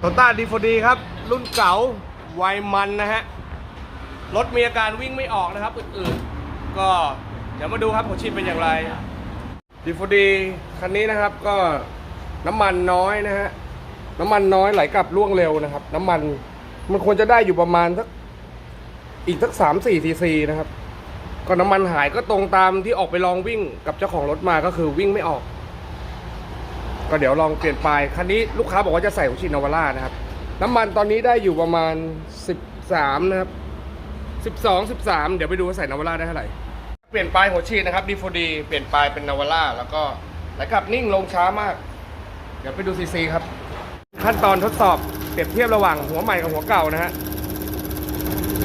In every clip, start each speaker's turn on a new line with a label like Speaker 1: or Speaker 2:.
Speaker 1: โตต้าดีฟดีครับ รุ่นเก่าวัยมันนะฮะ รถมีอาการวิ่งไม่ออกนะครับอืดๆก็เดี๋ยวมาดูครับหัวฉีดเป็นอย่างไรดีฟดีคันนี้นะครับก็น้ำมันน้อยนะฮะ น้ำมันน้อยไหลกลับล่วงเร็วนะครับ น้ำมันมันควรจะได้อยู่ประมาณสักอีกสักสามสี่ซีซีนะครับ ก็น้ำมันหายก็ตรงตามที่ออกไปลองวิ่งกับเจ้าของรถมาก็คือวิ่งไม่ออก ก็เดี๋ยวลองเปลี่ยนปลายคันนี้ลูกค้าบอกว่าจะใส่หัวฉีดนาวาร่านะครับ น้ำมันตอนนี้ได้อยู่ประมาณ 13 นะครับ 12 13 เดี๋ยวไปดูว่าใส่นาวาร่าได้เท่าไหร่ เปลี่ยนปลายหัวฉีดนะครับดีโฟดีเปลี่ยนปลายเป็นนาวาร่าแล้วก็ไหลกลับนิ่งลงช้ามาก เดี๋ยวไปดูซีซีครับ ขั้นตอนทดสอบเปรียบเทียบระหว่างหัวใหม่กับหัวเก่านะฮะ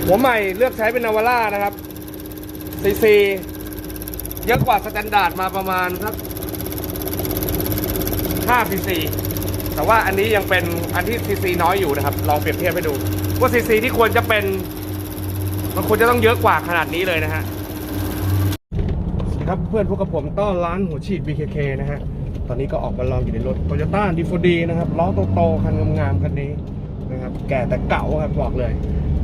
Speaker 1: หัวใหม่เลือกใช้เป็นนาวาร่านะครับซีซีเยอะกว่าสแตนดาร์ดมาประมาณสัก 5 cc แต่ว่าอันนี้ยังเป็นอันที่ cc น้อยอยู่นะครับ ลองเปรียบเทียบให้ดู ว่า cc ที่ควรจะเป็น มันควรจะต้องเยอะกว่าขนาดนี้เลยนะฮะสวัสดีครับเพื่อนพวกกับผมต้อนร้านหัวฉีด BKK นะฮะ ตอนนี้ก็ออกมาลองอยู่ในรถ Toyota d 4 d นะครับล้อโตๆคันงามๆคันนี้นะครับ แก่แต่เก่าครับบอกเลย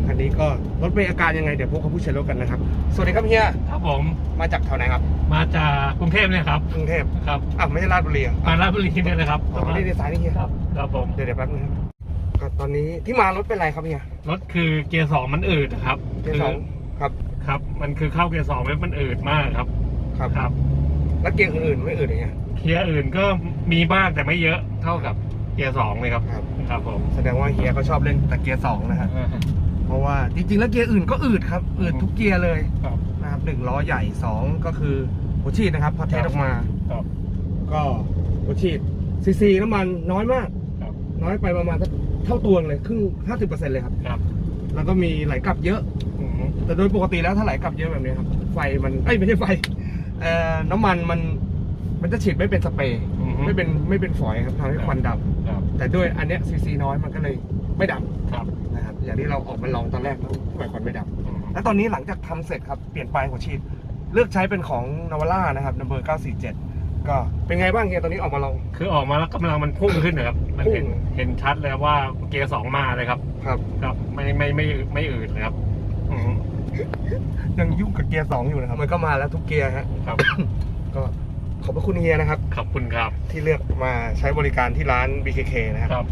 Speaker 1: คันนี้ก็รถเป็นอาการยังไงเดี๋ยวพวกเขาพูดใช้รถกันนะครับ สวัสดีครับเฮีย
Speaker 2: ครับผม
Speaker 1: มาจากแถวไหนครับ
Speaker 2: มาจากกรุงเทพเนี่ยครับ
Speaker 1: กรุงเทพ
Speaker 2: ครับ
Speaker 1: อะไม่ใช่ราชบุรีอะ
Speaker 2: มาราชบุรีเนี่ยเลยครับ
Speaker 1: อ๋อนี่ในสายนี่เฮีย
Speaker 2: ครับครับผม
Speaker 1: เดี๋ยวเดี๋ยวแป๊บนึงครับก็ตอนนี้ที่มารถเป็นไรครับเฮีย
Speaker 2: รถคือเกียร์สองมันอืดนะครับ
Speaker 1: เกียร์สองครับ
Speaker 2: ครับ มันคือเข้าเกียร์สองแล้วมันอืดมากครับ
Speaker 1: ครับ
Speaker 2: ครับ
Speaker 1: แล้วเกียร์อื่นๆไม่อื่นอย่างเงี้ย
Speaker 2: เกียร์อื่นก็มีบ้างแต่ไม่เยอะเท่ากับเกียร์สองเลยครับ
Speaker 1: ครับ
Speaker 2: ครับผม
Speaker 1: แสดงว่าเฮียเขาชอบเล่นแต่เกียร์สองนะฮะเพราะว่า จริงๆ แล้วเกียร์อื่นก็อืดครับอืดทุกเกียร์เลย
Speaker 2: ครับ
Speaker 1: นะครับหนึ่งล้อใหญ่สองก็คือหัวฉีดนะครับพอเทสออกมา
Speaker 2: ครับ
Speaker 1: ก็หัวฉีดซีซีน้ำมันน้อยมาก
Speaker 2: ครับ
Speaker 1: น้อยไปประมาณสักเท่าตัวเลยครึ่งห้าสิบเปอร์เซ็นต์เลยครับ
Speaker 2: ครับ
Speaker 1: แล้วก็มีไหลกลับเยอะ
Speaker 2: อืม
Speaker 1: แต่โดยปกติแล้วถ้าไหลกลับเยอะแบบนี้ครับ ไฟมันเอ้ยไม่ใช่ไฟเอ่อน้ำมันมันมันจะฉีดไม่เป็นสเปรย์
Speaker 2: อืม
Speaker 1: ไม่เป็นไม่เป็นฝอยครับทำให้ควันด
Speaker 2: ครับำ
Speaker 1: แต่ด้วยอันเนี้ยซีซีน้อยมันก็เลยไม่ด
Speaker 2: ครับำ
Speaker 1: นะครับ อย่างที่เราออกมาลองตอนแรกแล้วทำไมควันไม่ด
Speaker 2: อืมำ
Speaker 1: แล้วตอนนี้หลังจากทำเสร็จครับ เปลี่ยนปลายหัวฉีด เลือกใช้เป็นของนาวาร่านะครับนัมเบอร์947 ก็เป็นไงบ้างเฮียตอนนี้ออกมาลอง
Speaker 2: คือออกมาแล้วกำลังมันพุ่งขึ้นนะครับ มันเห็น
Speaker 1: พุ่ง
Speaker 2: เห็นชัดเลยว่าเกียร์สองมาเลยครับ
Speaker 1: ครับ
Speaker 2: ครับไม่ไม่ไม่ไม่อืดเลยครับอืม
Speaker 1: ยังยุ่งกับเกียร์สองอยู่นะครับ มันก็มาแล้วทุกเกียร์ฮะ
Speaker 2: ครับ
Speaker 1: ก็ขอบพระคุณเฮียนะครับ
Speaker 2: ขอบคุณครับ
Speaker 1: ที่เลือกมาใช้บริการที่ร้าน BKK นะครับ
Speaker 2: ครับ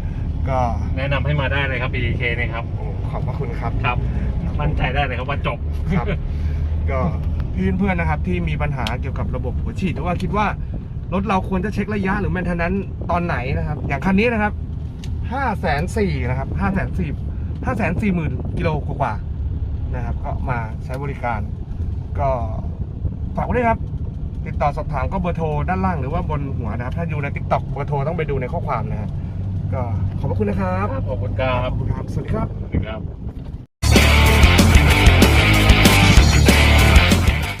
Speaker 1: ก็
Speaker 2: แนะนำให้มาได้เลยครับ BK เนี่ยครับ
Speaker 1: โอ้ขอบพระคุณครับ
Speaker 2: ครับ มั่นใจได้เลยครับว่าจบ
Speaker 1: ครับ ก็พี่เพื่อนๆนะครับที่มีปัญหาเกี่ยวกับระบบหัวฉีดหรือว่าคิดว่ารถเราควรจะเช็คระยะหรือแมนเทนนั้นตอนไหนนะครับ อย่างคันนี้นะครับห้าแสนสี่นะครับห้าแสนสี่ห้าแสนสี่หมื่นกิโลกว่าๆนะครับ ก็มาใช้บริการ ก็ฝากไว้ด้วยครับ ติดต่อสอบถามก็เบอร์โทรด้านล่างหรือว่าบนหัวนะครับ ถ้าอยู่ใน t ิ k t o k เบอร์โทรต้องไปดูในข้อความนะฮะ ก็ขอบพระคุณนะครับ
Speaker 2: ขอบคุณครั
Speaker 1: ข
Speaker 2: บ
Speaker 1: อบคุณครับ สวัสดีครับ
Speaker 2: สวัสดีครับ